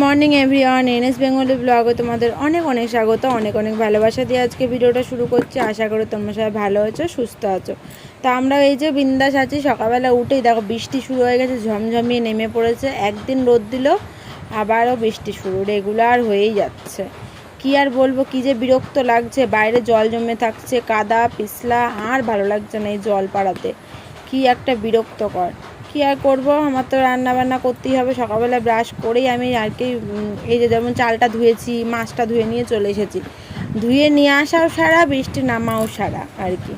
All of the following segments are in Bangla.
মর্নিং এভরিওয়ান এনএস বেঙ্গলি ব্লগে তোমাদের অনেক অনেক স্বাগত, অনেক অনেক ভালোবাসা দিয়ে আজকে ভিডিওটা শুরু করছি। আশা করি তোমরা সবাই ভালো আছো, সুস্থ আছো। তো আমরা এই যে বিন্দাস আছি, সকালবেলা উঠেই দেখো বৃষ্টি শুরু হয়ে গেছে, ঝমঝমিয়ে নেমে পড়েছে। একদিন রোদ দিল, আবারও বৃষ্টি শুরু। রেগুলার হয়েই যাচ্ছে। কি আর বলব, কি যে বিরক্ত লাগছে। বাইরে জল জমে থাকছে, কাদা, পিছলা, আর ভালো লাগছে না এই জল পাড়াতে কি একটা বিরক্তকর। কি আর করব? আমার তো রান্না বান্না করতেই হবে। সকালবেলা ব্রাশ করেই আমি আর কি এই যে যেমন চালটা ধুয়েছি, মাছটা ধুয়ে নিয়ে চলে এসেছি। ধুয়ে নিয়ে আসাও সারা, বৃষ্টি নামাও সারা আর কি।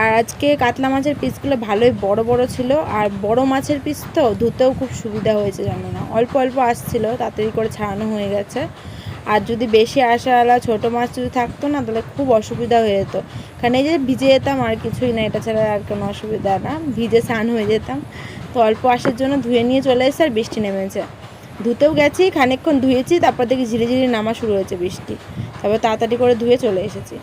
আর আজকে কাতলা মাছের পিসগুলো ভালোই বড় বড় ছিল। আর বড় মাছের পিস তো ধুতেও খুব সুবিধা হয়েছে, জানো না? অল্প অল্প আসছিল, তাড়াতাড়ি করে ছাড়ানো হয়ে গেছে। আর যদি বেশি আসাওয়ালা ছোটো মাছ যদি থাকতো না, তাহলে খুব অসুবিধা হয়ে যেত। কারণ এই যে ভিজে যেতাম আর কিছুই না, এটা ছাড়া আর কোনো অসুবিধা না। ভিজে স্নান হয়ে যেতাম। তো অল্প আসার জন্য ধুয়ে নিয়ে চলে এসে আর বৃষ্টি নেমেছে। ধুতেও গেছি, খানিকক্ষণ ধুয়েছি, তারপর দেখি ঝিরিঝিরি নামা শুরু হয়েছে বৃষ্টি। তারপর তাড়াতাড়ি করে ধুয়ে চলে এসেছি।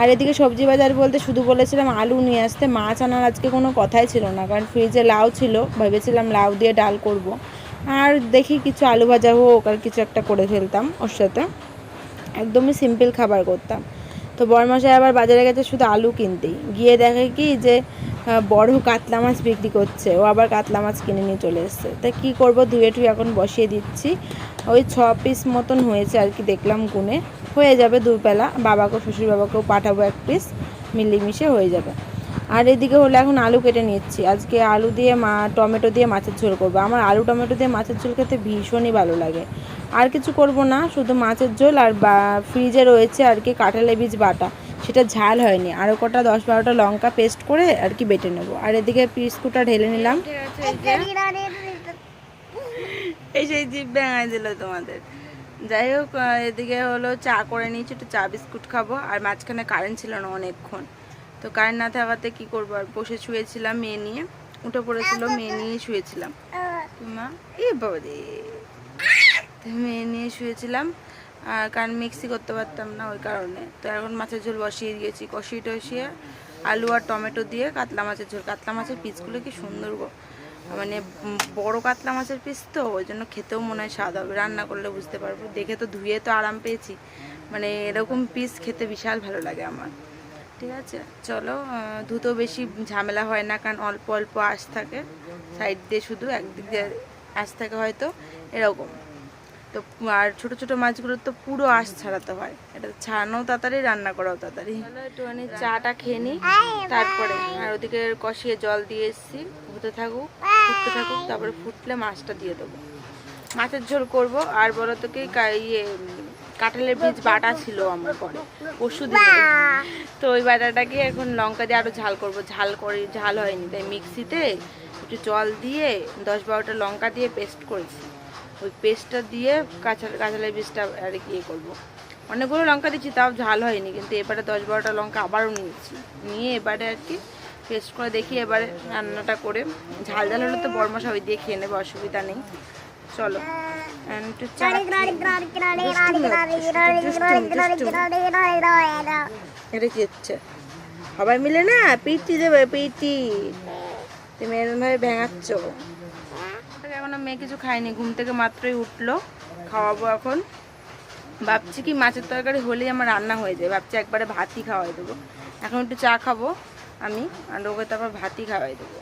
আর এদিকে সবজি বাজার বলতে শুধু বলেছিলাম আলু নিয়ে আসতে, মাছ আনার আজকে কোনো কথাই ছিল না, কারণ ফ্রিজে লাউ ছিল, ভেবেছিলাম লাউ দিয়ে ডাল করব। আর দেখি কিছু আলু ভাজা হোক আর কিছু একটা করে ফেলতাম ওর সাথে। একদমই সিম্পল খাবার করতাম। তো বরমাসায় আবার বাজারে গেছে শুধু আলু কিনতেই। গিয়ে দেখে কি যে বড় কাতলা মাছ বিক্রি করছে। ও আবার কাতলা মাছ কিনে নিয়ে চলে এসছে। তা কী করব? ধুয়ে টুয়ে এখন বসিয়ে দিচ্ছি। ওই ছ পিস মতন হয়েছে আর কি দেখলাম গুনে। হয়ে যাবে দুবেলা। বাবাকেও শ্বশুর বাবাকেও পাঠাবো এক পিস মিলিমিশে হয়ে যাবে। আর এদিকে হলো এখন আলু কেটে নিচ্ছি। আজকে আলু দিয়ে মা, টমেটো দিয়ে মাছের ঝোল করব। আমার আলু, টমেটো দিয়ে মাছের ঝোল খেতে ভীষণই ভালো লাগে। আর কিছু করব না, শুধু মাছের ঝোল আর ফ্রিজে রয়েছে আর কি কাঁঠালে বীজ বাটা। সেটা ঝাল হয়নি। আরও কটা দশ বারোটা লঙ্কা পেস্ট করে আর কি বেটে নেব। আর এদিকে বিস্কুটটা ঢেলে নিলাম। এই সেই জিভ ভেঙাই দিল তোমাদের। যাই হোক এদিকে হলো চা করে নিয়েছি, একটু চা বিস্কুট খাব। আর মাঝখানে কারেন্ট ছিল না অনেকক্ষণ। তো কারেন্ট না থাকাতে কি করব? আর বসে শুয়েছিলাম মেয়ে নিয়ে। উঠে পড়েছিল, মেয়ে নিয়ে শুয়েছিলাম। মা, এ বাবা তো মেয়ে নিয়ে শুয়েছিলাম। আর কারণ মিক্সি করতে পারতাম না ওই কারণে। তো এখন মাছের ঝোল বসিয়ে দিয়েছি, কষিয়ে টসিয়ে আলু আর টমেটো দিয়ে কাতলা মাছের ঝোল। কাতলা মাছের পিসগুলো কি সুন্দর গো। মানে বড় কাতলা মাছের পিস তো, ওই জন্য খেতেও মনে হয় স্বাদ হবে। রান্না করলে বুঝতে পারব। দেখে তো ধুয়ে তো আরাম পেয়েছি। মানে এরকম পিস খেতে বিশাল ভালো লাগে আমার। ঠিক আছে? চলো ধুতেও বেশি ঝামেলা হয় না কারণ অল্প অল্প আঁশ থাকে। সাইড দিয়ে শুধু একদিক দিয়ে আঁশ থাকে হয়তো এরকম। তো আর ছোট ছোট মাছগুলোর তো পুরো আঁশ ছাড়াতে হয়। এটা ছাড়ানোও তাড়াতাড়ি রান্না করাও তাড়াতাড়ি। একটুখানি চাটা খেয়ে নিই তারপরে আর ওদিকে কষিয়ে জল দিয়ে এসেছি। হতে থাকুক ফুটতে থাকুক তারপরে ফুটলে মাছটা দিয়ে দেবো। মাছের ঝোল করব আর বলো তো কি ইয়ে কাঁঠালের বীজ বাটা ছিল আমার পরে, পরশু তো ওই বাটাটাকে এখন লঙ্কা দিয়ে আরও ঝাল করব। ঝাল করে, ঝাল হয়নি, তাই মিক্সিতে একটু জল দিয়ে দশ বারোটা লঙ্কা দিয়ে পেস্ট করেছি। ওই পেস্টটা দিয়ে কাঁচা, কাঁচালের বীজটা আর কি ইয়ে করব। অনেকগুলো লঙ্কা দিচ্ছি তাও ঝাল হয়নি, কিন্তু এবারে দশ বারোটা লঙ্কা আবারও নিয়েছি। নিয়ে এবারে আর কি পেস্ট করে দেখি, এবারে রান্নাটা করে। ঝাল ঝাল হলে তো বরমশা ওই দিয়ে খেয়ে নেবে, অসুবিধা নেই। চলো। একটু এটা কি হচ্ছে? সবাই মিলে না? পিটি দেবে পিটি। তুমি এরকম ভাবে ভেঙাচ্ছ। এখনও মেয়ে কিছু খায়নি ঘুম থেকে মাত্রই উঠল খাওয়াবো এখন। ভাবছি কি মাছের তরকারি হলেই আমার রান্না হয়ে যায়। ভাবছি একবারে ভাতই খাওয়াই দেবো। এখন একটু চা খাব আমি আর ওকে তারপর ভাতই খাওয়াই দেবো।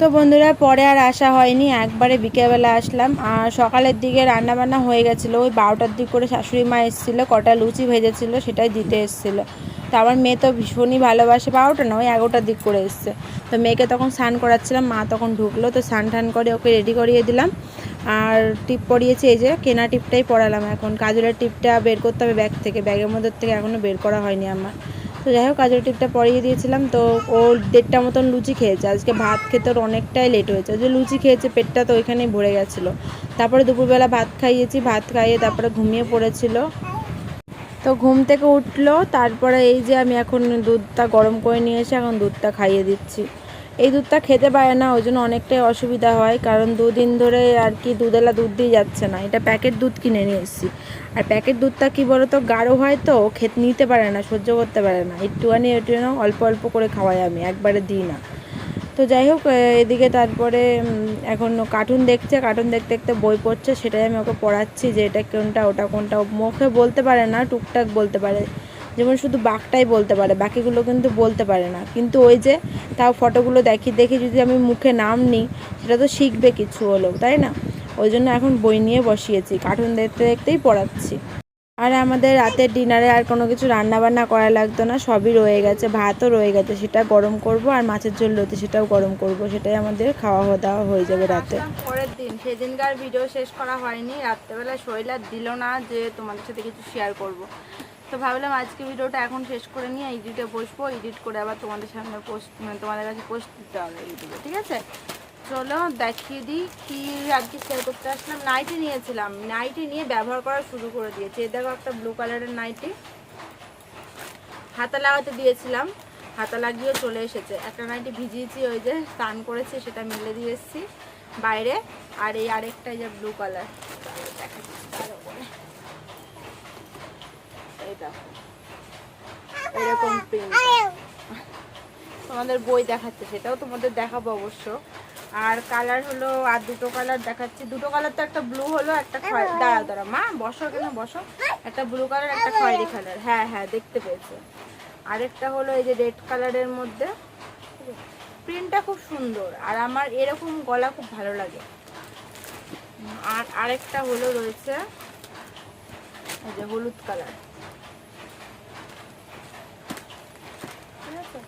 তো বন্ধুরা, পরে আর আসা হয়নি। একবারে বিকেলবেলা আসলাম। আর সকালের দিকে রান্না বান্না হয়ে গেছিল। ওই বারোটার দিক করে শাশুড়ি মা এসেছিল, কটা লুচি ভেজেছিল, সেটাই দিতে এসেছিল। তো আমার মেয়ে তো ভীষণই ভালোবাসে, বারোটা না ওই এগারোটার দিক করে এসছে। তো মেয়েকে তখন স্নান করাচ্ছিলাম, মা তখন ঢুকলো, তো স্নান টান করে ওকে রেডি করিয়ে দিলাম। আর টিপ পরিয়েছি, এই যে কেনা টিপটাই পরালাম এখন। কাজলের টিপটা বের করতে হবে ব্যাগ থেকে, ব্যাগের মধ্যে থেকে এখনও বের করা হয়নি আমার। তো যাই হোক কাজল টিপটা পরিয়ে দিয়েছিলাম, তো ও দেড়টা মতন লুচি খেয়েছে। আজকে ভাত খেতে ওর অনেকটাই লেট হয়েছে। যে লুচি খেয়েছে, পেটটা তো ওইখানেই ভরে গেছিল। তারপরে দুপুরবেলা ভাত খাইয়েছি, ভাত খাইয়ে তারপরে ঘুমিয়ে পড়েছিল। তো ঘুম থেকে উঠল, তারপরে এই যে আমি এখন দুধটা গরম করে নিয়ে এসে এখন দুধটা খাইয়ে দিচ্ছি। এই দুধটা খেতে পারে না, ওই জন্য অনেকটাই অসুবিধা হয়, কারণ দুদিন ধরে আর কি দুধেলা দুধ দিয়ে যাচ্ছে না। এটা প্যাকেট দুধ কিনে নিয়ে এসেছি। আর প্যাকেট দুধটা কি বলো তো গাঢ় হয় তো খেতে, নিতে পারে না, সহ্য করতে পারে না। একটুখানি একটু অল্প অল্প করে খাওয়াই আমি, একবারে দিই না। তো যাই হোক এদিকে তারপরে এখন কার্টুন দেখছে কার্টুন দেখতে দেখতে বই পড়ছে, সেটাই আমি ওকে পড়াচ্ছি যে এটা কোনটা, ওটা কোনটা। মুখে বলতে পারে না, টুকটাক বলতে পারে। যেমন শুধু বাঘটাই বলতে পারে, বাকিগুলো কিন্তু বলতে পারে না। কিন্তু ওই যে তাও ফটোগুলো দেখি দেখি যদি আমি মুখে নাম নিই, সেটা তো শিখবে কিছু হলো তাই না? ওই জন্য এখন বই নিয়ে বসিয়েছি কার্টুন দেখতে দেখতেই পড়াচ্ছি। আর আমাদের রাতের ডিনারে আর কোনো কিছু রান্না বান্না করা লাগতো না সবই রয়ে গেছে ভাতও রয়ে গেছে সেটা গরম করব আর মাছের ঝোল রয়েছে সেটাও গরম করব সেটাই আমাদের খাওয়া দাওয়া হয়ে যাবে রাতে। পরের দিন সেদিনকার ভিডিও শেষ করা হয়নি রাত্রেবেলা শরীর আর দিল না যে তোমাদের সাথে কিছু শেয়ার করব। তো ভাবলাম আজকে ভিডিওটা এখন শেষ করে নিয়ে এডিটে বসবো এডিট করে আবার তোমাদের সামনে পোস্ট মানে তোমাদের কাছে পোস্ট দিতে হবে ইউটিউবে ঠিক আছে? চলো দেখিয়ে দিই কি আজকে শেয়ার করতে আসলাম। নাইটি নিয়েছিলাম। নাইটি নিয়ে ব্যবহার করা শুরু করে দিয়েছি। এই দেখো একটা ব্লু কালারের নাইটি হাতা লাগাতে দিয়েছিলাম। হাতা লাগিয়েও চলে এসেছে। একটা নাইটি ভিজিয়েছি, ওই যে স্নান করেছি, সেটা মিলে দিয়ে এসেছি বাইরে। আর এই আরেকটা যে ব্লু কালার এরকম প্রিন্ট তোমাদের বই দেখাচ্ছে, সেটাও তোমাদের দেখাবো অবশ্য। আর কালার হলো আর দুটো কালার দেখাচ্ছি। দুটো কালার তো একটা ব্লু হলো একটা দাঁড়া দাঁড়া মা বসো কেন বসো। একটা ব্লু কালার একটা খয়েরি কালার হ্যাঁ হ্যাঁ দেখতে পেয়েছে। আরেকটা হলো এই যে রেড কালারের মধ্যে। প্রিন্টটা খুব সুন্দর আর আমার এরকম গলা খুব ভালো লাগে। আর আরেকটা হলো রয়েছে এই যে হলুদ কালার ঠিক আছে?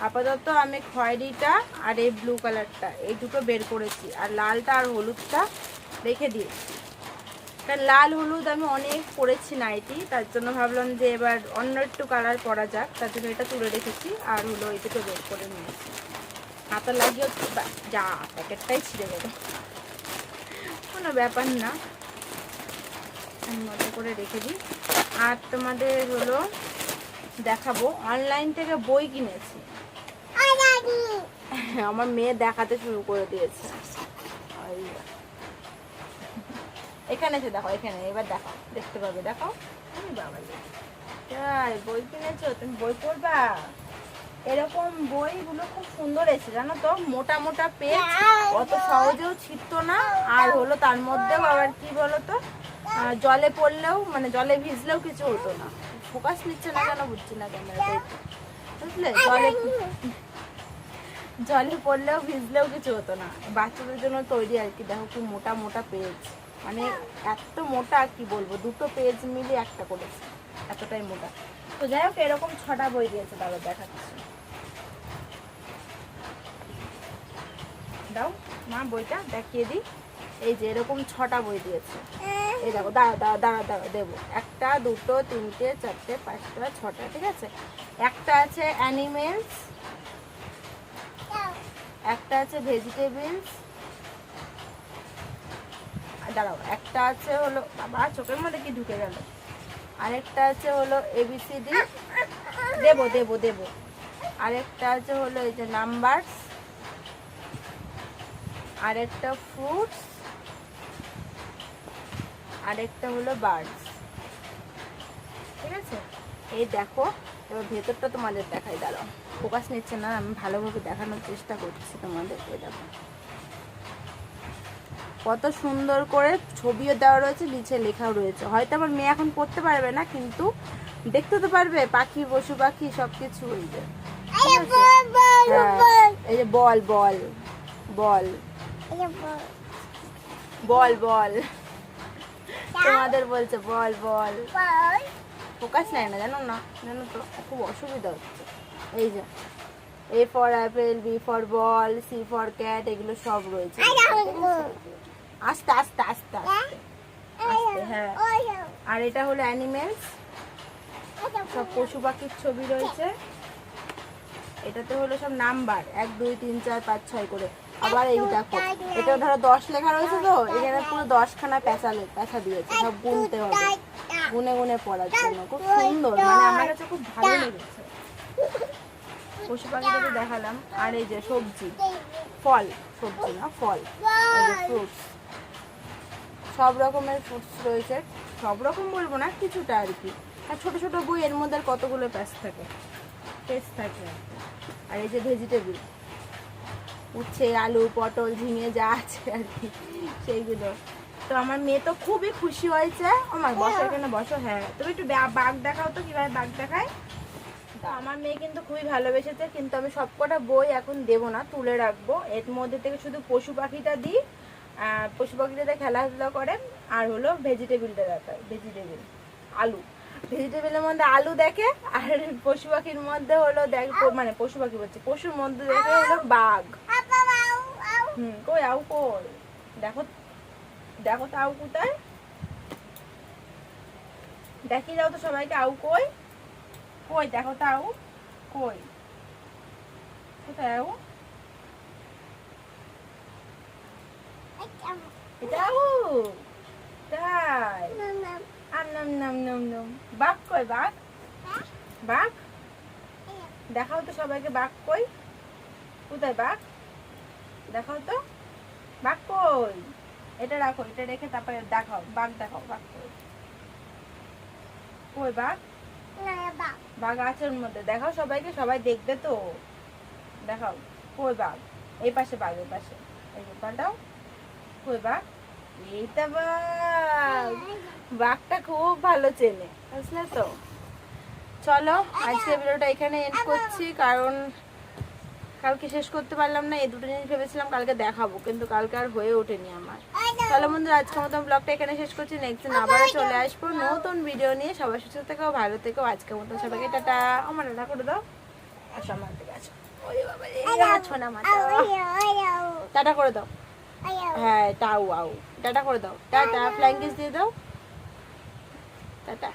আপাতত আমি খয়েরিটা আর এই ব্লু কালারটা এই দুটো বের করেছি। আর লালটা আর হলুদটা রেখে দিয়েছি। কারণ লাল হলুদ আমি অনেক পরেছি নাইটি, তার জন্য ভাবলাম যে এবার অন্য একটু কালার পরা যাক, তার জন্য এটা তুলে রেখেছি আর হলো এই দুটো বের করে নিয়েছি। হাতা লাগিয়েও বা- যা, প্যাকেটটাই ছিঁড়ে গেল। কোনো ব্যাপার না। আমি মতো করে রেখে দিই। আর তোমাদের হলো দেখাবো অনলাইন থেকে বই কিনেছি। আমার মেয়ে দেখাতে শুরু করে দিয়েছে। এখানে এসে দেখো, এখানে, এবার দেখো দেখতে পাবে দেখো বাবা তাই বই কিনেছো? তুমি বই পড়বা? এরকম বইগুলো খুব সুন্দর এসে জানো তো? মোটা মোটা পেজ, অত সহজেও ছিটতো না। আর হলো তার মধ্যেও আবার কি বলো তো জলে পড়লেও মানে জলে ভিজলেও কিছু হতো না। ফোকাস নিচ্ছে না কেন, বুঝছি না ক্যামেরাতে বুঝলে? জলে জলে পড়লেও ভিজলেও কিছু হতো না। বাচ্চাদের জন্য তৈরি আর কি, দেখো কি মোটা মোটা পেজ মানে এত মোটা, কি বলব, দুটো পেজ মিলিয়ে একটা করেছে, এতটাই মোটা। তো যাই হোক, এরকম ছটা বই দিয়েছে দাদা, দেখাচ্ছি। দাও, মা, বইটা দেখিয়ে দিই। এই যে এরকম ছটা বই দিয়েছে। এই দেখো দাঁড়া দাঁড়া দাঁড়া দাঁড়া দেবো। একটা, দুটো, তিনটে, চারটে, পাঁচটা, ছটা, ঠিক আছে? একটা আছে অ্যানিমেলস একটা আছে ভেজিটেবলস দাঁড়াও, একটা আছে হলো, বাবা, চোখের মধ্যে কি ঢুকে গেল? আরেকটা আছে হলো এবিসিডি দেবো দেবো দেবো। আরেকটা আছে হলো এই যে নাম্বারস আরেকটা ফ্রুটস আরেকটা হলো বার্ডস ঠিক আছে? এই দেখো এবার ভেতরটা তোমাদের দেখাই দাঁড়াও। ফোকাস নিচ্ছে না আমি ভালোভাবে দেখানোর চেষ্টা করছি তোমাদের এই দেখো। কত সুন্দর করে ছবিও দেওয়া রয়েছে নিচে লেখাও রয়েছে। হয়তো আমার মেয়ে এখন পড়তে পারবে না কিন্তু দেখতে তো পারবে পাখি পশু পাখি সব কিছু? হ্যাঁ, এই যে বল বল বল। বল বল। তোমাদের বলছে বল। বল। ফোকাস নেয় না জানো না? জানো তো খুব অসুবিধা হচ্ছে। এই যে A for apple B for ball C for cat এগুলো সব রয়েছে। আস্তে আস্তে আস্তে আস্তে। আস্তে হ্যাঁ। আর এটা হলো অ্যানিমেলস সব পশু পাখির ছবি রয়েছে। এটাতে হলো সব নাম্বার। এক দুই তিন চার পাঁচ ছয় করে। আবার এই দেখো এটা ধরো দশ লেখা রয়েছে তো? এখানে পুরো দশখানা প্যাঁচা পেঁচা দিয়েছে। সব গুনতে হবে। গুনে গুনে পড়ার জন্য। খুব সুন্দর মানে আমার কাছে খুব ভালো লেগেছে। পশু পাখিটাকে দেখালাম আর এই যে সবজি ফল সবজি না ফল ফ্রুটস সব রকমের ফ্রুটস রয়েছে সব রকম বলব না কিছুটা আর কি। আর ছোটো ছোটো বই এর মধ্যে আর কতগুলো প্যাচ থাকে? পেজ থাকে আর আর এই যে ভেজিটেবল উচ্ছে আলু পটল ঝিঙে যা আছে আর কি সেইগুলো। তো আমার মেয়ে তো খুবই খুশি হয়েছে। আমার বসো এখানে বসো হ্যাঁ। তুমি একটু বাঘ দেখাও তো কীভাবে বাঘ দেখায়। তো আমার মেয়ে কিন্তু খুবই ভালোবেসেছে কিন্তু আমি সবকটা বই এখন দেবো না তুলে রাখব। এর মধ্যে থেকে শুধু পশু পাখিটা দিই পশু পাখিটাতে খেলাধুলা করে আর হলো ভেজিটেবিলটা দেখায় ভেজিটেবিল আলু। ভেজিটেবিলের মধ্যে আলু দেখে আর পশু পাখির মধ্যে হলো দেখ মানে পশু পাখি বলছে পশুর মধ্যে দেখে হলো বাঘ। হুম কই আউ কই? দেখো দেখো তো আউ কোথায়? দেখিয়ে দাও তো সবাইকে আউ কই? কই দেখো তো আউ কই? কোথায় আউ? এটা আউ? তাই আম নাম নাম নাম নাম। বাঘ কই বাঘ? বাঘ? দেখাও তো সবাইকে বাঘ কই? কোথায় বাঘ? দেখাও তো। বাঘ কই? এটা রাখো, এটা রেখে তারপরে দেখাও, বাঘ দেখাও, বাঘ। কই বাঘ? বাঘ আছে ওর মধ্যে, দেখাও সবাইকে, সবাই দেখবে তো। দেখাও, কই বাঘ? এই পাশে বাঘ, এই পাশে। এই পাল্টাও কই বাঘ? এইটা বাঘ। বাঘটা খুব ভালো চেনে, বুঝলে তো? চলো আজকে ভিডিওটা এখানে এন্ড করছি, কারণ কালকে শেষ করতে পারলাম না এই দুটো জিনিস ভেবেছিলাম কালকে দেখাবো কিন্তু কালকে আর হয়ে ওঠেনি আমার। তাহলে বন্ধুরা আজকের মতো ব্লগটা এখানে শেষ করছি। নেক্সট দিন আবারও চলে আসব নতুন ভিডিও নিয়ে। সবাই সুস্থ থেকেও ভালো থেকেও আজকের মতো সবাইকে টাটা। আমার টাটা করে দাও। আসো আমার দিকে আসো ওরে বাবা রে আছো না মাতা। টাটা করে দাও। হ্যাঁ টাউ আউ টাটা করে দাও। টাটা ফ্লাইং কিস দিয়ে দাও। টাটা।